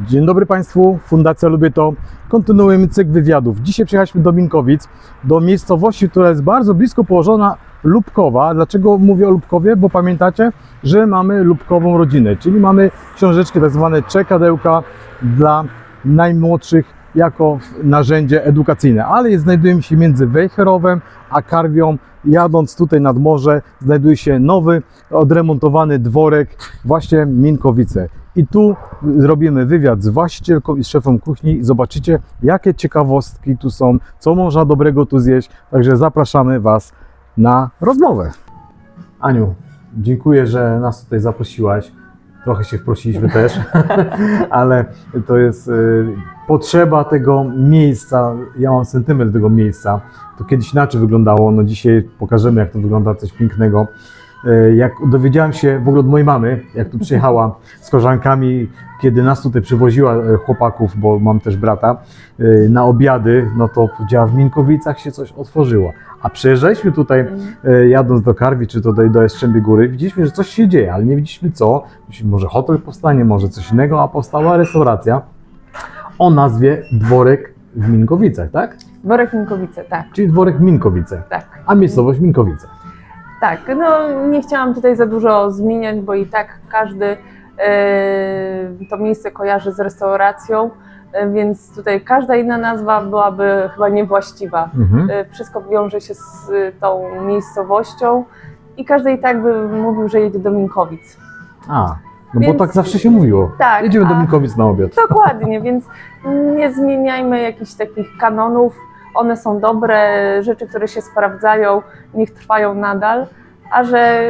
Dzień dobry Państwu, Fundacja Lubię To. Kontynuujemy cykl wywiadów. Dzisiaj przyjechaliśmy do Minkowic, do miejscowości, która jest bardzo blisko położona Lubkowa. Dlaczego mówię o Lubkowie? Bo pamiętacie, że mamy lubkową rodzinę, czyli mamy książeczki tak zwane czekadełka dla najmłodszych jako narzędzie edukacyjne, ale znajdujemy się między Wejherowem a Karwią. Jadąc tutaj nad morze, znajduje się nowy, odremontowany dworek, właśnie Minkowice. I tu zrobimy wywiad z właścicielką i z szefem kuchni i zobaczycie, jakie ciekawostki tu są, co można dobrego tu zjeść. Także zapraszamy Was na rozmowę. Aniu, dziękuję, że nas tutaj zaprosiłaś. Trochę się wprosiliśmy też, ale to jest y, potrzeba tego miejsca. Ja mam sentyment tego miejsca. To kiedyś inaczej wyglądało. No dzisiaj pokażemy, jak to wygląda, coś pięknego. Y, Jak dowiedziałem się w ogóle od mojej mamy, jak tu przyjechała z koleżankami, kiedy nas tutaj przywoziła e, chłopaków, bo mam też brata, y, na obiady, no to powiedziała, w Minkowicach się coś otworzyło. A przyjeżdżaliśmy tutaj, e, jadąc do Karwi, czy tutaj do Jastrzębiej Góry, widzieliśmy, że coś się dzieje, ale nie widzieliśmy co. Myśleliśmy, może hotel powstanie, może coś innego, a powstała restauracja o nazwie Dworek w Minkowicach, tak? Worek Minkowice, tak, Czyli Dworek Minkowice, tak. a miejscowość Minkowice. Tak, no nie chciałam tutaj za dużo zmieniać, bo i tak każdy e, to miejsce kojarzy z restauracją, e, więc tutaj każda inna nazwa byłaby chyba niewłaściwa. Mhm. E, Wszystko wiąże się z tą miejscowością i każdy i tak by mówił, że jedzie do Minkowic. A, no Więc- bo tak zawsze się mówiło. Tak, Jedziemy do Minkowic na obiad. Dokładnie, więc nie zmieniajmy jakichś takich kanonów. One są dobre, rzeczy, które się sprawdzają, niech trwają nadal, a że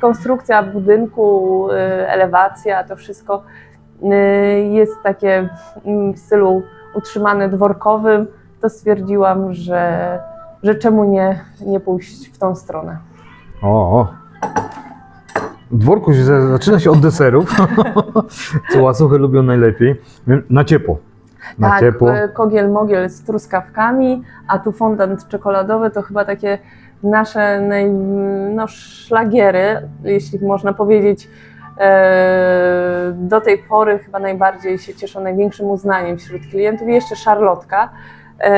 konstrukcja budynku, y, elewacja, to wszystko y, jest takie mm, w stylu utrzymane dworkowym, to stwierdziłam, że, że czemu nie, nie pójść w tą stronę. O, o. Dworku się za- zaczyna się od deserów, co łasuchy lubią najlepiej. Na ciepło. Na tak, ciepło. y, kogiel mogiel z truskawkami, a tu fondant czekoladowy to chyba takie nasze naj, no, szlagiery, jeśli można powiedzieć. E, do tej pory chyba najbardziej się cieszą największym uznaniem wśród klientów i jeszcze szarlotka. E,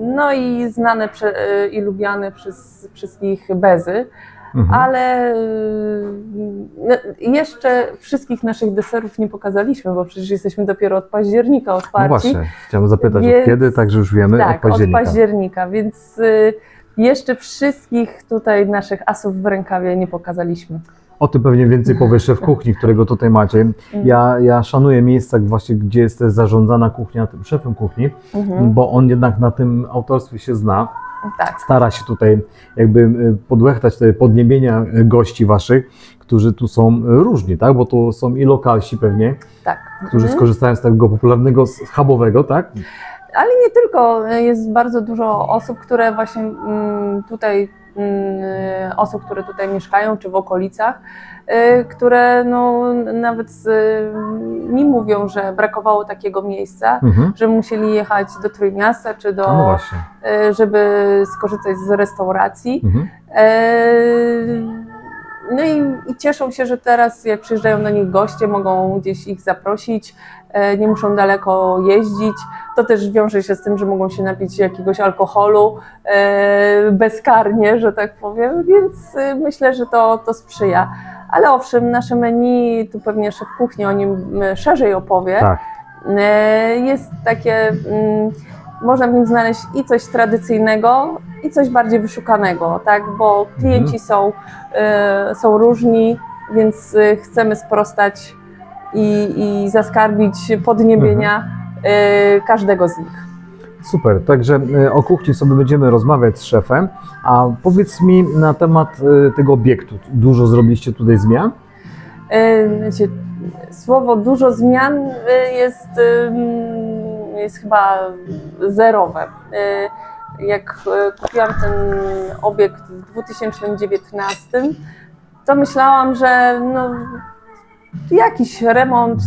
no i znane e, i lubiane przez wszystkich bezy Mhm. ale y, no, jeszcze wszystkich naszych deserów nie pokazaliśmy, bo przecież jesteśmy dopiero od października No otwarci. właśnie, chciałem zapytać Więc- od kiedy, także już wiemy, tak, od października. od października, więc y, jeszcze wszystkich tutaj naszych asów w rękawie nie pokazaliśmy. O tym pewnie więcej powie szef kuchni, którego tutaj macie. Mm. Ja, ja szanuję miejsca właśnie, gdzie jest zarządzana kuchnia tym szefem kuchni, Mhm, bo on jednak na tym autorstwie się zna. Tak, Stara się tutaj jakby y, podłechtać te podniebienia y, gości waszych, którzy tu są różni, tak? Bo tu są i lokalsi pewnie, tak. którzy Mhm. skorzystają z tego popularnego schabowego, tak? Ale nie tylko, jest bardzo dużo osób, które właśnie mm, tutaj, mm, osób, które tutaj mieszkają, czy w okolicach, które no, nawet z, mi mówią, że brakowało takiego miejsca, Mhm. że musieli jechać do Trójmiasta, czy do, no y, żeby skorzystać z restauracji. Mhm. E, No i, i cieszą się, że teraz jak przyjeżdżają do nich goście, mogą gdzieś ich zaprosić, e, nie muszą daleko jeździć. To też wiąże się z tym, że mogą się napić jakiegoś alkoholu e, bezkarnie, że tak powiem, więc e, myślę, że to, to sprzyja. Ale owszem, nasze menu, tu pewnie szef kuchni o nim szerzej opowie. Tak. Jest takie, mm, można w nim znaleźć i coś tradycyjnego, i coś bardziej wyszukanego, tak? Bo klienci są, e, są różni, więc e, chcemy sprostać i, i zaskarbić podniebienia e, każdego z nich. Super, także y, o kuchni sobie będziemy rozmawiać z szefem, a powiedz mi na temat y, tego obiektu. Dużo zrobiliście tutaj zmian? Słowo dużo zmian jest, jest chyba zerowe. Jak e, kupiłam ten obiekt w 2019, to myślałam, że no, jakiś remont,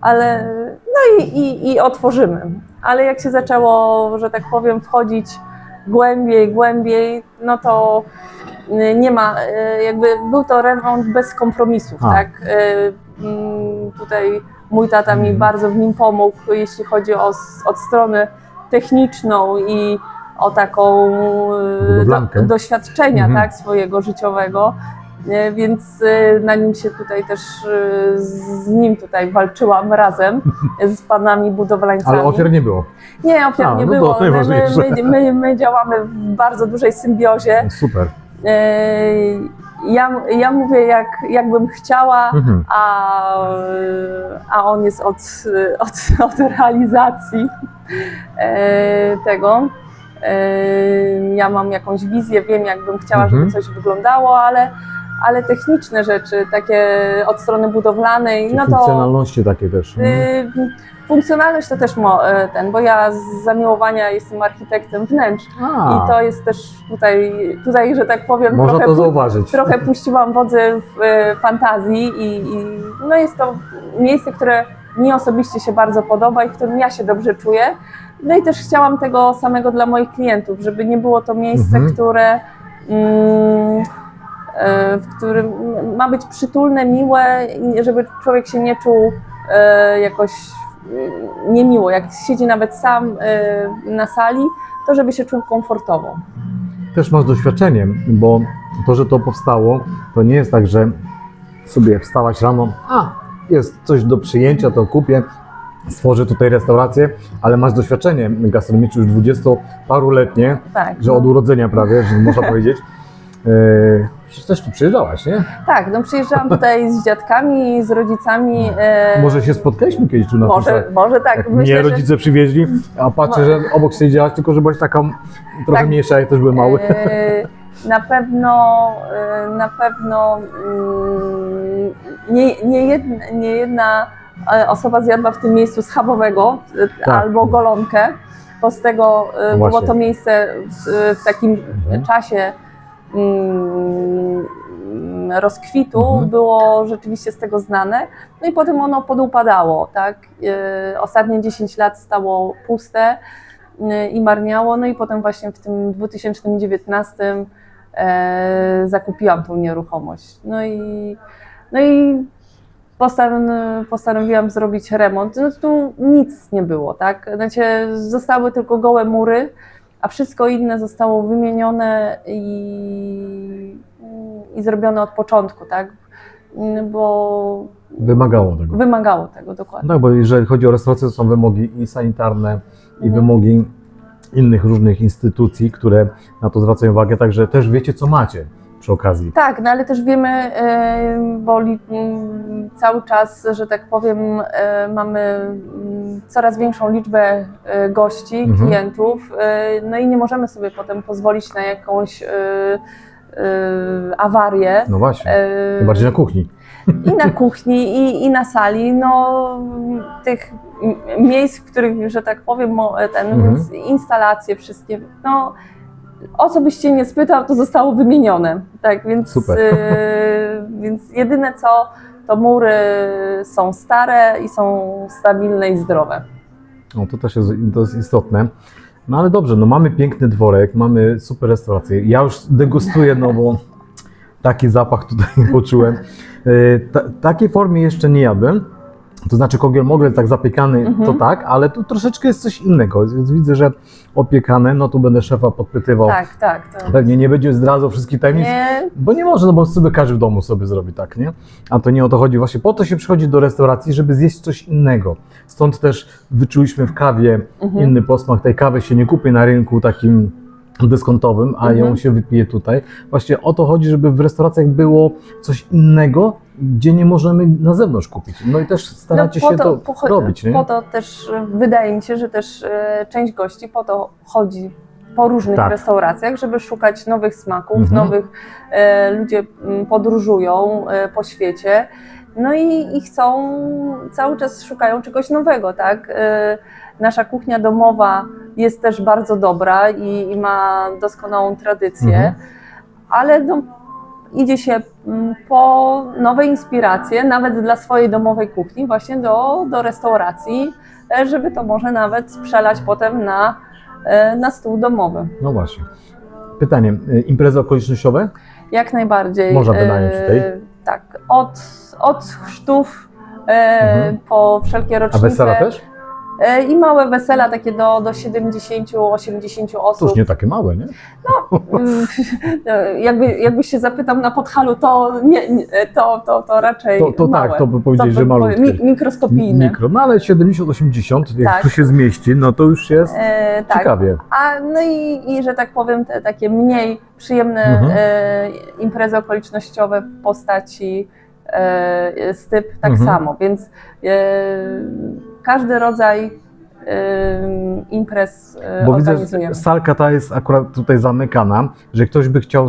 ale no i, i, i otworzymy. Ale jak się zaczęło, że tak powiem, wchodzić głębiej, głębiej, no to y, nie ma, y, jakby był to remont bez kompromisów, A. tak? Y, mm, Tutaj mój tata mi Mhm. bardzo w nim pomógł, jeśli chodzi o od strony techniczną i o taką e, do, doświadczenia Mhm. tak, swojego życiowego. Więc e, na nim się tutaj też e, z nim tutaj walczyłam razem z panami budowlańcami. Ale ofiar nie było. Nie, ofiar A, nie no było. My, my, my, my, my działamy w bardzo dużej symbiozie. Super. E, Ja, ja mówię jak, jakbym chciała, Mhm. a, a on jest od, od, od realizacji tego. Ja mam jakąś wizję, wiem jakbym chciała, Mhm. żeby coś wyglądało, ale, ale techniczne rzeczy, takie od strony budowlanej, Czy no to funkcjonalności takie też. Mhm. y, funkcjonalność to też mo, e, ten, bo ja z zamiłowania jestem architektem wnętrz A, i to jest też tutaj, tutaj że tak powiem, można trochę to zauważyć. trochę puściłam wodzy w e, fantazji i, i no jest to miejsce, które mi osobiście się bardzo podoba i w którym ja się dobrze czuję. No i też chciałam tego samego dla moich klientów, żeby nie było to miejsce, Mhm. które mm, e, w którym ma być przytulne, miłe żeby człowiek się nie czuł e, jakoś mm, niemiło. Jak siedzi nawet sam e, na sali, to żeby się czuł komfortowo. Też masz doświadczenie, bo to, że to powstało, to nie jest tak, że sobie wstałaś rano, a jest coś do przyjęcia, to kupię, stworzę tutaj restaurację, ale masz doświadczenie gastronomiczne już dwudziestoparuletnie, Tak. że od urodzenia prawie, że można powiedzieć. Yy, przecież też tu przyjeżdżałaś, nie? Tak, no przyjeżdżałam tutaj z dziadkami, z rodzicami. E, Może się spotkaliśmy kiedyś tu na może, może tak. Jak myślę, mnie że- rodzice przywieźli, a patrzę, że obok siedziałaś, tylko że byłaś taka trochę Tak. mniejsza, jak też byłem mały. E, Na pewno, e, na pewno mm, nie, nie, jedna, nie jedna osoba zjadła w tym miejscu schabowego e, Tak. albo golonkę, bo z tego e, No było to miejsce w, w takim Mhm. czasie mm, rozkwitu Mhm. było rzeczywiście z tego znane. No i potem ono podupadało, tak? E, Ostatnie 10 lat stało puste e, i marniało, no i potem właśnie w tym 2019 e, zakupiłam tą nieruchomość. No i, no i postanowiłam, postanowiłam zrobić remont. No tu nic nie było, tak? Znaczy, zostały tylko gołe mury, a wszystko inne zostało wymienione i, i zrobione od początku, tak? Bo Wymagało tego. wymagało tego dokładnie. Tak, bo jeżeli chodzi o restaurację, to są wymogi i sanitarne, i Mhm. wymogi innych różnych instytucji, które na to zwracają uwagę, także też wiecie, co macie przy okazji. Tak, no ale też wiemy, bo li, m, cały czas, że tak powiem, mamy m, coraz większą liczbę e, gości, Mhm. klientów, e, no i nie możemy sobie potem pozwolić na jakąś e, awarię. No właśnie, tym bardziej na kuchni. I na kuchni, i, i na sali, no tych miejsc, w których, że tak powiem, ten, Mhm. instalacje wszystkie, no o co byś cię nie spytał, to zostało wymienione, tak, więc, y, więc jedyne co, to mury są stare i są stabilne i zdrowe. No, to też jest, to jest istotne. No ale dobrze, no mamy piękny dworek, mamy super restaurację. Ja już degustuję, no bo taki zapach tutaj poczułem. E, Ta, takiej formie jeszcze nie jadłem. To znaczy kogiel mogel tak zapiekany, Mhm. to tak, ale tu troszeczkę jest coś innego. Więc widzę, że opiekane, no tu będę szefa podpytywał. Tak, tak. To, Pewnie nie będzie zdradzał wszystkich tajemnic, nie, bo nie może, no bo sobie każdy w domu sobie zrobi tak, nie? A to nie o to chodzi. Właśnie po to się przychodzi do restauracji, żeby zjeść coś innego. Stąd też wyczuliśmy w kawie Mhm. inny posmak. Tej kawy się nie kupi na rynku takim dyskontowym, a ją Mhm. się wypije tutaj. Właśnie o to chodzi, żeby w restauracjach było coś innego, gdzie nie możemy na zewnątrz kupić. No i też staracie po się to, po, robić, nie? Po to też e, wydaje mi się, że też e, część gości po to chodzi po różnych Tak. restauracjach, żeby szukać nowych smaków, Mhm. nowych e, ludzie mm, podróżują e, po świecie. No i, i chcą, cały czas szukają czegoś nowego, tak? E, Nasza kuchnia domowa jest też bardzo dobra i, i ma doskonałą tradycję, Mhm. ale no, idzie się mm, po nowe inspiracje, nawet dla swojej domowej kuchni, właśnie do, do restauracji, e, żeby to może nawet przelać potem na, e, na stół domowy. No właśnie. Pytanie, y, imprezy okolicznościowe? Jak najbardziej. Można wynająć e, tutaj? Tak, od, od chrztów e, Mhm. po wszelkie A rocznice. wesela też? E, I małe wesela, takie do, do 70-80 To osób. już nie takie małe, nie? Mm, jakby, jakbyś się zapytał na podhalu, to, nie, nie, to, to, to raczej To, to małe. tak, to by powiedzieć, To że malutkie. mi- Mikroskopijne. Mikro, no ale 70-80, jak Tak. tu się zmieści, no to już jest E, tak. ciekawie. A no i, i że tak powiem, te takie mniej przyjemne Mhm. e, imprezy okolicznościowe w postaci e, styp tak Mhm. samo, więc e, każdy rodzaj imprez e, Bo widzę, że salka ta jest akurat tutaj zamykana, że ktoś by chciał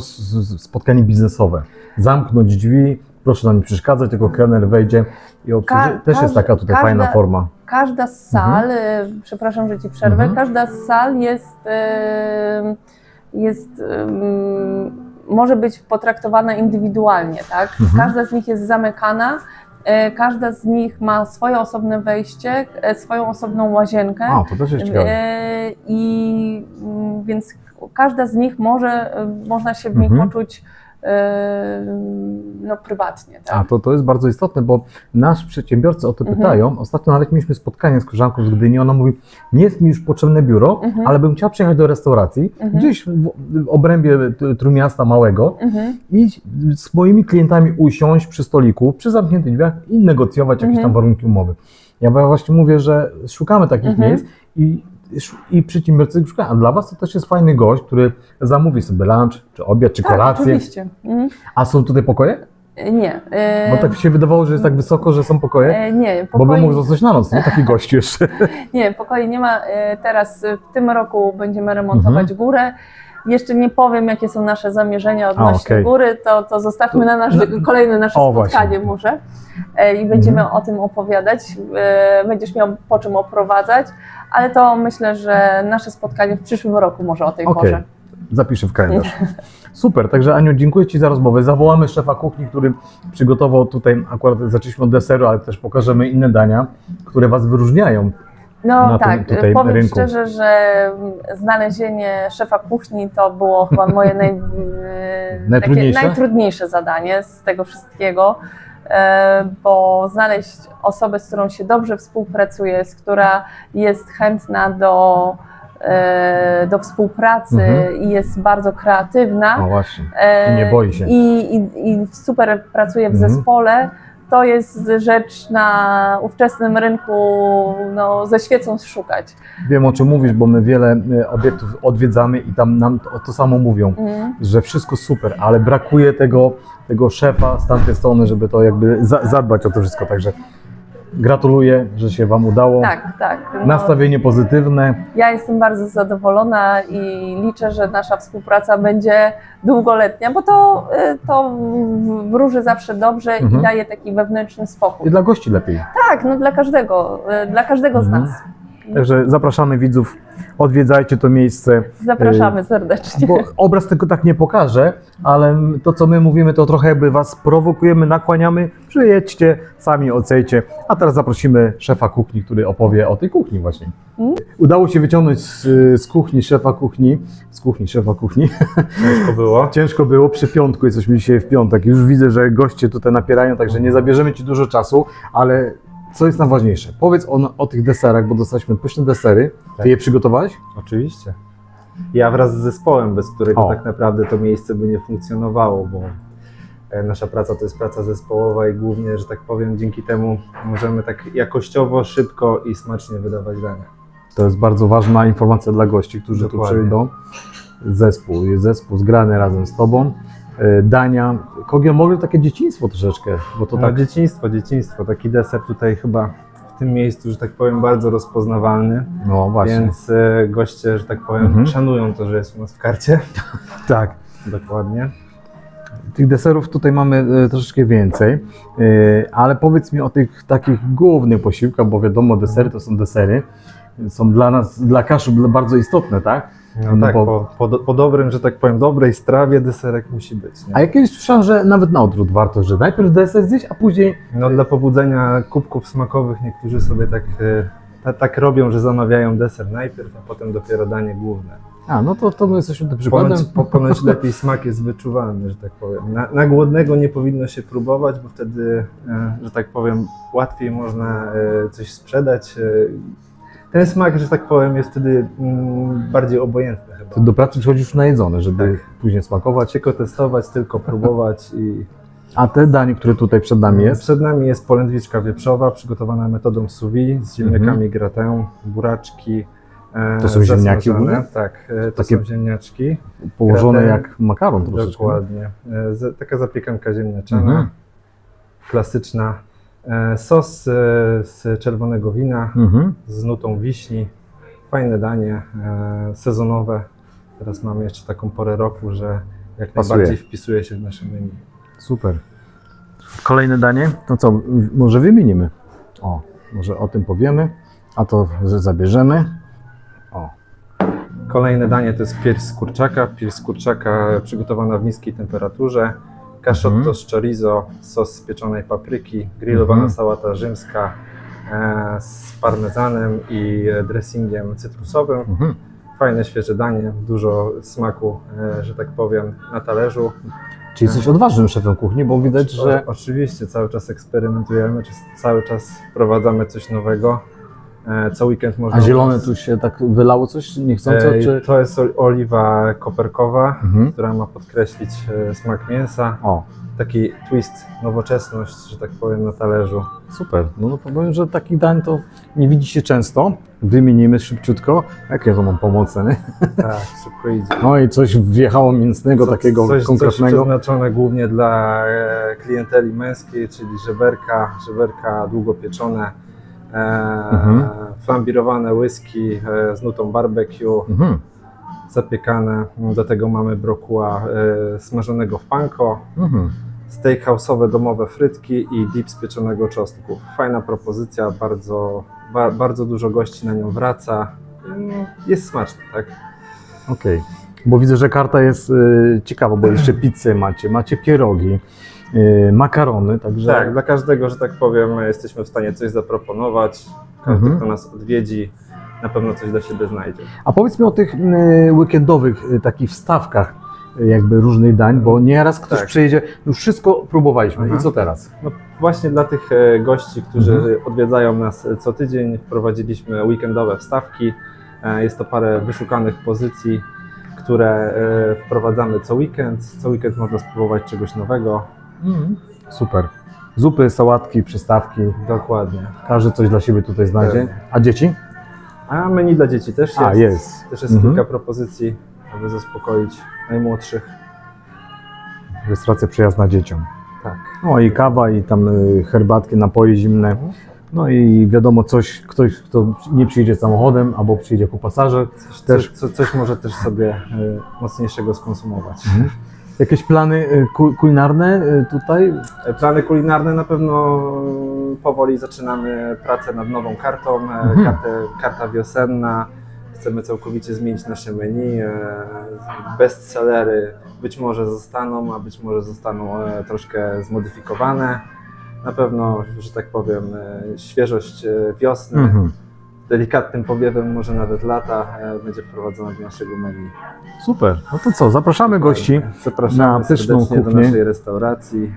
spotkanie biznesowe. Zamknąć drzwi, proszę nam nie przeszkadzać, tylko kelner wejdzie i obsłuży. Ka- Też jest taka tutaj każda- fajna forma. Każda z sal, e, przepraszam, że ci przerwę, Mhm. każda z sal jest, e, jest może być potraktowana indywidualnie, tak? Mhm. Każda z nich jest zamykana, każda z nich ma swoje osobne wejście, e, swoją osobną łazienkę. A, to też jest ciekawe. E, I mm, więc każda z nich może, e, można się w nich Mhm. poczuć e, no, prywatnie. Tak? A to, to jest bardzo istotne, bo nasz przedsiębiorcy o to Mhm. pytają. Ostatnio nawet mieliśmy spotkanie z koleżanką z Gdyni. Ona mówi, nie jest mi już potrzebne biuro, Mhm. ale bym chciał przyjechać do restauracji, Mhm. gdzieś w, obrębie Trójmiasta Małego Mhm. i z moimi klientami usiąść przy stoliku, przy zamkniętych drzwiach i negocjować jakieś tam Mhm. warunki umowy. Ja właśnie mówię, że szukamy takich Mhm. miejsc i, i przedsiębiorcy szukają. A dla Was to też jest fajny gość, który zamówi sobie lunch, czy obiad, czy Tak, kolację. oczywiście. Mhm. A są tutaj pokoje? E, Nie. e, Bo tak się wydawało, że jest tak wysoko, że są pokoje. e, Nie, Bo by pokoi, mógł zostać na noc, nie? Taki gość jeszcze. nie, pokoi nie ma. Teraz w tym roku będziemy remontować Mhm. górę. Jeszcze nie powiem, jakie są nasze zamierzenia odnośnie okej. góry, to, to zostawmy na nasze, kolejne nasze O, spotkanie właśnie. może E, i będziemy Mhm. o tym opowiadać. E, Będziesz miał po czym oprowadzać, ale to myślę, że nasze spotkanie w przyszłym roku może o tej Okej, porze. zapiszę w kalendarz. Super, także Aniu, dziękuję Ci za rozmowę. Zawołamy szefa kuchni, który przygotował tutaj, akurat zaczęliśmy od deseru, ale też pokażemy inne dania, które Was wyróżniają. No na tym tak, tutaj powiem rynku. szczerze, że znalezienie szefa kuchni to było chyba moje naj, mm, Najtrudniejsze? najtrudniejsze zadanie z tego wszystkiego, e, bo znaleźć osobę, z którą się dobrze współpracuje, z która jest chętna do, e, do współpracy Mhm. i jest bardzo kreatywna. O właśnie. E, I nie boi się. I, i, i super pracuje w Mhm. zespole. To jest rzecz na ówczesnym rynku no, ze świecą szukać. Wiem o czym mówisz, bo my wiele e, obiektów odwiedzamy i tam nam to, to samo mówią, Mhm. że wszystko super, ale brakuje tego, tego szefa z tamtej strony, żeby to jakby za, zadbać o to wszystko. Także gratuluję, że się Wam udało. Tak, tak. No, Nastawienie pozytywne. ja jestem bardzo zadowolona i liczę, że nasza współpraca będzie długoletnia, bo to, y, to wróży zawsze dobrze Mhm. i daje taki wewnętrzny I spokój. dla gości lepiej. Tak, no dla każdego, y, dla każdego z Mhm. nas. Także zapraszamy widzów, odwiedzajcie to miejsce. Zapraszamy serdecznie. Bo obraz tego tak nie pokaże, ale to, co my mówimy, to trochę jakby was prowokujemy, nakłaniamy. Przyjedźcie, sami ocencie. A teraz zaprosimy szefa kuchni, który opowie o tej kuchni właśnie. Mm. Udało się wyciągnąć z, z kuchni szefa kuchni, z kuchni szefa kuchni. Ciężko było. Ciężko było, przy piątku jesteśmy dzisiaj w piątek. Już widzę, że goście tutaj napierają, także nie zabierzemy Ci dużo czasu, ale co jest najważniejsze? Powiedz o, o tych deserach, bo dostaliśmy pyszne desery. Ty Tak. je przygotowałeś? Oczywiście. Ja wraz z zespołem, bez którego O. tak naprawdę to miejsce by nie funkcjonowało, bo e, nasza praca to jest praca zespołowa i głównie, że tak powiem, dzięki temu możemy tak jakościowo, szybko i smacznie wydawać dania. To jest bardzo ważna informacja dla gości, którzy tu Dokładnie. przyjdą. Zespół, jest zespół zgrany razem z Tobą. E, Dania. Kogio, mogę takie dzieciństwo troszeczkę, bo to To tak dzieciństwo, dzieciństwo. Taki deser tutaj chyba w tym miejscu, że tak powiem, bardzo rozpoznawalny, No właśnie. więc e, goście, że tak powiem, Mhm. szanują to, że jest u nas w karcie. Tak. Dokładnie. Tych deserów tutaj mamy e, troszeczkę więcej, ale powiedz mi o tych takich głównych posiłkach, bo wiadomo, desery to są desery. Są dla nas, dla Kaszub bardzo istotne, tak? No, No tak, bo- po, po, do- po dobrym, że tak powiem, dobrej strawie deserek musi być. Nie? A ja kiedyś słyszałem, że nawet na odwrót warto, że najpierw deser zjeść, a później No dla pobudzenia kubków smakowych niektórzy sobie tak, e, ta, tak robią, że zamawiają deser najpierw, a potem dopiero danie główne. A, no to, to my jesteśmy tym przykładem. Ponoć, po, ponoć lepiej smak jest wyczuwalny, że tak powiem. Na, na głodnego nie powinno się próbować, bo wtedy, e, że tak powiem, łatwiej można e, coś sprzedać. Ten smak, że tak powiem, jest wtedy mm, bardziej obojętny chyba. Ty do pracy przychodzisz już najedzony, żeby Tak. później smakować. Tylko testować, tylko próbować i A te danie, które tutaj przed nami jest, Przed nami jest polędwiczka wieprzowa, przygotowana metodą sous vide z ziemniakami gratin, buraczki. e, Mhm. To są ziemniaki zasmażane. ogólnie? Tak, e, to Takie- są ziemniaczki. położone gratin. jak makaron troszeczkę. Dokładnie. E, Taka zapiekanka ziemniaczana, Mhm. klasyczna. E, Sos e, z czerwonego wina Mhm. z nutą wiśni. Fajne danie, e, sezonowe. Teraz mamy jeszcze taką porę roku, że jak Pasuje. najbardziej wpisuje się w nasze menu. Super. Kolejne danie, to co, w- może wymienimy. O, może o tym powiemy, a to że zabierzemy. O, Kolejne danie to jest pierś z kurczaka. Pierś z kurczaka przygotowana w niskiej temperaturze. Cashotto Mhm. z chorizo, sos z pieczonej papryki, grillowana Mhm. sałata rzymska e, z parmezanem i e, dressingiem cytrusowym. mhm. Fajne, świeże danie, dużo smaku, e, że tak powiem, na talerzu. Czyli jesteś odważnym szefem kuchni, bo widać, że O, oczywiście cały czas eksperymentujemy, cały czas wprowadzamy coś nowego. E, co weekend można... a zielone tu się tak wylało coś niechcąco, E, czy... To jest oliwa koperkowa, Mhm. która ma podkreślić e, smak mięsa. O, Taki twist, nowoczesność, że tak powiem, na talerzu. super. No, no powiem, że takich dań to nie widzi się często. Wymienimy szybciutko. Jakie to mam pomocy, nie? Tak, szybko idzie. No i coś wjechało mięsnego, Co- takiego coś, Coś konkretnego. przeznaczone głównie dla klienteli męskiej, czyli żeberka, żeberka długo pieczone, Mhm. flambirowane whisky e, z nutą barbecue, Mhm. zapiekane. Do tego mamy brokuła e, smażonego w panko, Mhm. steakhouse'owe domowe frytki i dip z pieczonego czosnku. Fajna propozycja, bardzo, ba, bardzo dużo gości na nią wraca. No, Jest smaczna, tak? Okej. Bo widzę, że karta jest y, ciekawa, bo jeszcze pizzę macie, macie pierogi, makarony, także... Tak, dla każdego, że tak powiem, jesteśmy w stanie coś zaproponować. Każdy, Mhm. kto nas odwiedzi, na pewno coś dla siebie znajdzie. A powiedz mi o tych y, weekendowych y, takich wstawkach y, jakby różnych dań, bo nieraz ktoś Tak. przyjedzie, już wszystko próbowaliśmy Mhm. i co teraz? No, właśnie dla tych e, gości, którzy Mhm. odwiedzają nas e, co tydzień, wprowadziliśmy weekendowe wstawki. E, Jest to parę wyszukanych pozycji, które wprowadzamy co weekend. Co weekend można spróbować czegoś nowego. Super. Zupy, sałatki, przystawki, Dokładnie. każdy coś dla siebie tutaj znajdzie. Pewnie. A dzieci? A menu dla dzieci też jest. A, jest. Też jest Mhm. kilka propozycji, aby zaspokoić najmłodszych. Restauracja przyjazna dzieciom. Tak. No i kawa, i tam y, herbatki, napoje zimne. Mhm. No i wiadomo, coś, ktoś, kto nie przyjedzie samochodem albo przyjedzie jako pasażer, Coś, też coś, coś może też sobie e, mocniejszego skonsumować. Jakieś plany ku- kulinarne y, tutaj? E, Plany kulinarne na pewno e, powoli zaczynamy pracę nad nową kartą, e, Mhm. kartę, karta wiosenna. Chcemy całkowicie zmienić nasze menu. e, Bestsellery być może zostaną, a być może zostaną e, troszkę zmodyfikowane. Na pewno, że tak powiem, e, świeżość e, wiosny, Mhm. Delikatnym powiewem może nawet lata e, będzie wprowadzona do naszego menu. Super. No to co, zapraszamy gości. Zapraszamy na pyszną serdecznie do kuchnię. naszej restauracji.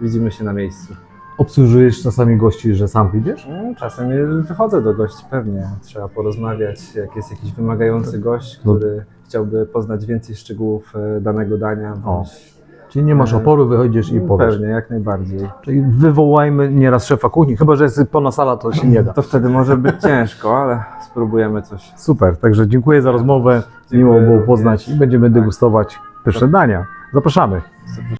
Widzimy się na miejscu. Obsłużujesz czasami gości, że sam idziesz? No, Czasem wychodzę do gości, pewnie. Trzeba porozmawiać, jak jest jakiś wymagający gość, No. który chciałby poznać więcej szczegółów e, danego dania. O, bądź- Czyli nie masz E, oporu, wychodzisz i powiesz. Pewnie, jak najbardziej. Czyli wywołajmy nieraz szefa kuchni, chyba że jest pełna sala, to się nie da. To wtedy może być ciężko, ale spróbujemy coś. Super, także dziękuję za rozmowę, miło było poznać i będziemy degustować pyszne dania. Zapraszamy.